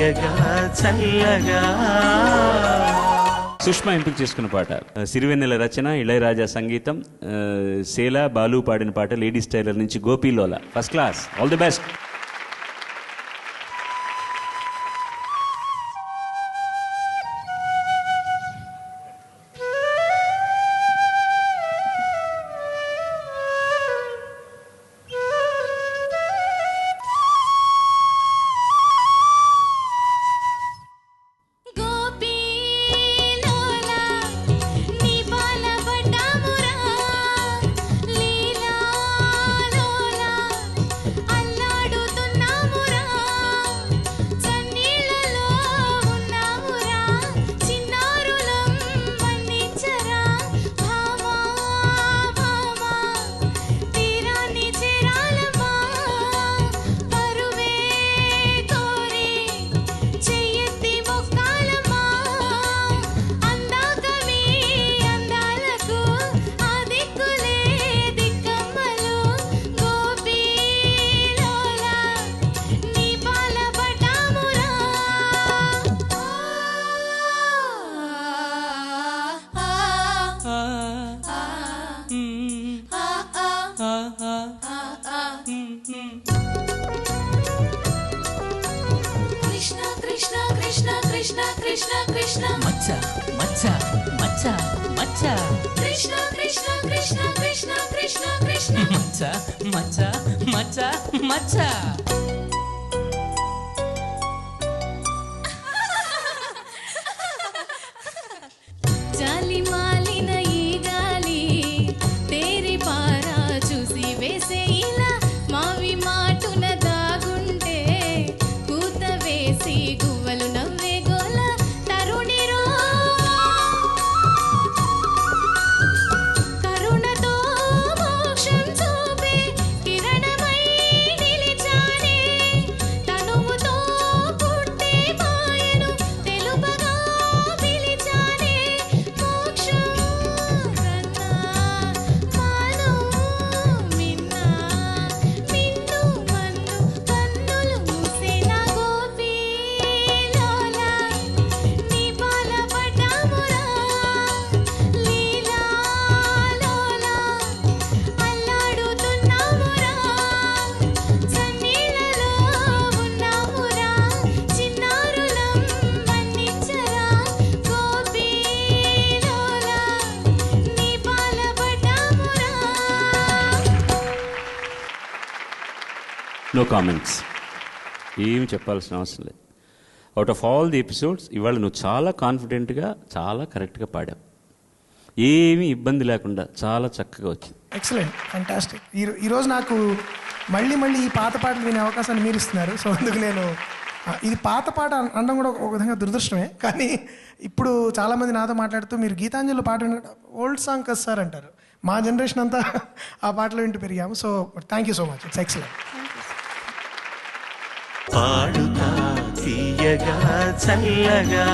తీయగా చల్లగా. సుష్మ ఎంపిక చేసుకున్న పాట. సిరివెన్నెల రచన ఇళయరాజా సంగీతం ఆ, శేలా బాలు పాడిన పాట లేడీస్ టైలర్ నుంచి Gopilola first class all the best Krishna Krishna Krishna Krishna Krishna Krishna. మచ్చ మచ్చ మచ్చ మచ్చ. కృష్ణ కృష్ణ కృష్ణ కృష్ణ కృష్ణ కృష్ణ. మచ్చ మచ్చ మచ్చ మచ్చ. జాలి మాలిన ఈ గాలి తేరి పారా చూసి వేసే ఇలా నో కామెంట్స్ ఏమి చెప్పాల్సిన అవసరం లేదు. Out of all the episodes ఇవాళ నువ్వు చాలా కాన్ఫిడెంట్గా చాలా కరెక్ట్గా పాడావు. ఏమీ ఇబ్బంది లేకుండా చాలా చక్కగా వచ్చింది. ఎక్సలెంట్ ఫంటాస్టిక్ ఈ ఈరోజు నాకు మళ్ళీ మళ్ళీ ఈ పాత పాటలు వినే అవకాశాన్ని మీరు ఇస్తున్నారు. సో అందుకు నేను ఇది పాత పాట అనడం కూడా ఒక విధంగా దురదృష్టమే. కానీ ఇప్పుడు చాలామంది నాతో మాట్లాడుతూ మీరు గీతాంజలిలో పాట ఓల్డ్ సాంగ్ కదా సార్ అంటారు. మా జనరేషన్ అంతా ఆ పాటలు వింటూ పెరిగాము. So thank you so much it's excellent Paaduta Theeyaga చల్లగా.